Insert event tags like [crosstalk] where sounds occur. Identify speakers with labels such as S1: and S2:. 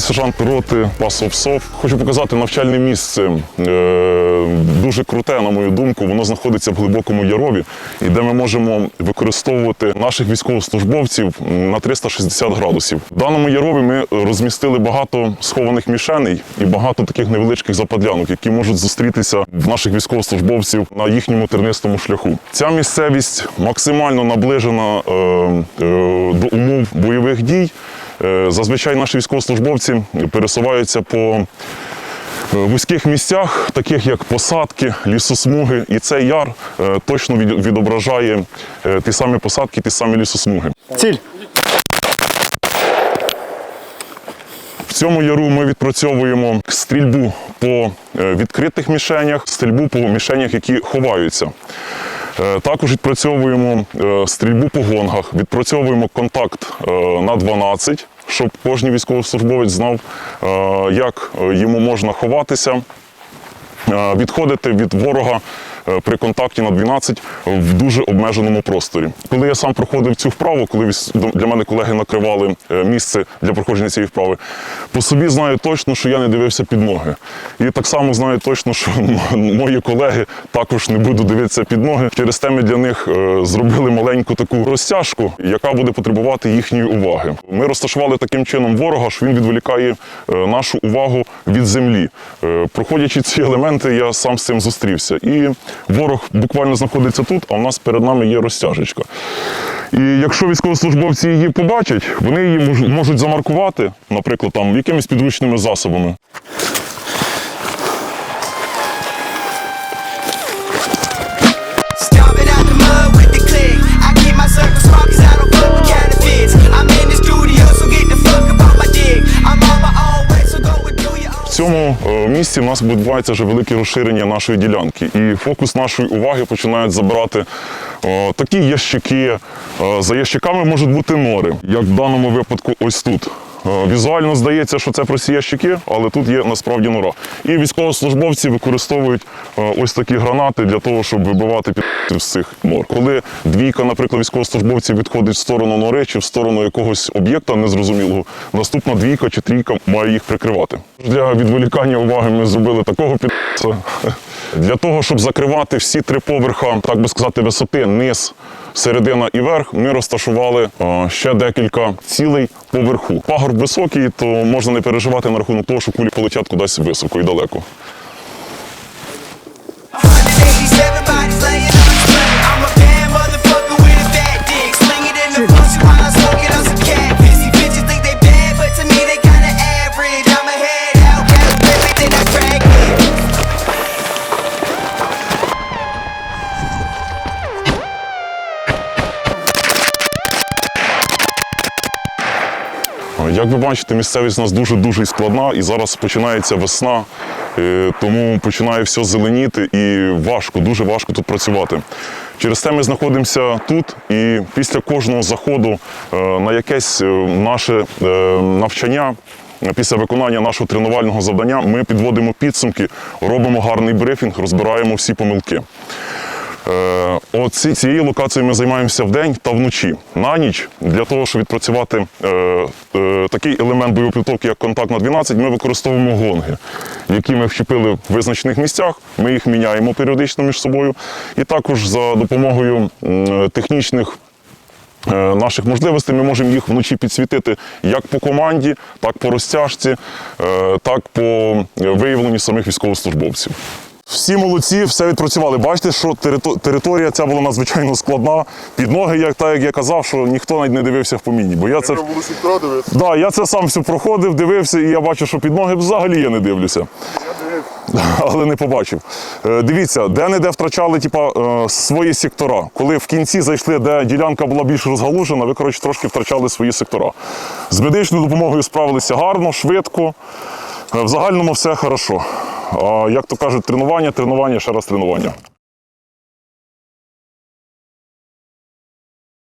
S1: Головний сержант роти ПАСОВ СОВ. Хочу показати навчальне місце. Е, Дуже круте, на мою думку. Воно знаходиться в глибокому ярові, і де ми можемо використовувати наших військовослужбовців на 360 градусів. В даному ярові ми розмістили багато схованих мішеней і багато таких невеличких западлянок, які можуть зустрітися в наших військовослужбовців на їхньому тернистому шляху. Ця місцевість максимально наближена е, е, до умов бойових дій. Е, Зазвичай наші військовослужбовці пересуваються по е, вузьких місцях, таких як посадки, лісосмуги. І цей яр е, точно відображає ті самі посадки, ті самі лісосмуги.
S2: Ціль.
S1: В цьому яру ми відпрацьовуємо стрільбу по відкритих мішенях, стрільбу по мішенях, які ховаються. Е, Також відпрацьовуємо е, стрільбу по гонгах, відпрацьовуємо контакт е, на 12, щоб кожен військовослужбовець знав, як йому можна ховатися, відходити від ворога при контакті на 12 в дуже обмеженому просторі. Коли я сам проходив цю вправу, коли для мене колеги накривали е, місце для проходження цієї вправи, по собі знаю точно, що я не дивився під ноги. І так само знаю точно, що [laughs] мої колеги також не будуть дивитися під ноги. Через те ми для них е, зробили маленьку таку розтяжку, яка буде потребувати їхньої уваги. Ми розташували таким чином ворога, що він відволікає е, нашу увагу від землі. Е, Проходячи ці елементи, я сам з цим зустрівся. І ворог буквально знаходиться тут, а в нас перед нами є розтяжечка. І якщо військовослужбовці її побачать, вони її можуть замаркувати, наприклад, там якимись підручними засобами. Цьому е, місці в нас відбувається вже велике розширення нашої ділянки, і фокус нашої уваги починають забирати е, такі ящики. Е, За ящиками можуть бути нори, як в даному випадку, ось тут. Е, Візуально здається, що це прості ящики, але тут є насправді нора. І військовослужбовці використовують е, ось такі гранати для того, щоб вибивати під з цих нор. Коли двійка, наприклад, військовослужбовців відходить в сторону нори чи в сторону якогось об'єкта незрозумілого, наступна двійка чи трійка має їх прикривати. Для відволікання уваги ми зробили такого під [laughs] для того, щоб закривати всі три поверха, так би сказати, висоти, низ, середина і верх, ми розташували е, ще декілька цілей поверху. Пагорб високий, то можна не переживати на рахунок того, що кулі полетять кудись високо і далеко. Як ви бачите, місцевість у нас дуже-дуже складна, і зараз починається весна, е, тому починає все зеленіти і важко, дуже важко тут працювати. Через те ми знаходимося тут, і після кожного заходу е, на якесь е, наше е, навчання. Після виконання нашого тренувального завдання ми підводимо підсумки, робимо гарний брифінг, розбираємо всі помилки. Е, Оці, цією локацією ми займаємося вдень та вночі. На ніч для того, щоб відпрацювати е, е, такий елемент бойової підготовки, як контакт на 12, ми використовуємо гонги, які ми вчепили в визначених місцях. Ми їх міняємо періодично між собою. І також за допомогою технічних. е, Наших можливостей ми можемо їх вночі підсвітити як по команді, так по розтяжці, е, так по виявленню самих військовослужбовців. Всі молодці, все відпрацювали. Бачите, що територія ця була надзвичайно складна. Під ноги, як так як я казав, що ніхто навіть не дивився в поміні. Бо я це да, я це сам все проходив, дивився, і я бачу, що під ноги взагалі я не дивлюся. [laughs] Але не побачив. Е, Дивіться, де-не-де втрачали типа, е, свої сектора. Коли в кінці зайшли, де ділянка була більш розгалужена, ви коротше, трошки втрачали свої сектора. З медичною допомогою справилися гарно, швидко. Е, В загальному все хорошо. Як то кажуть, тренування, тренування, ще раз тренування.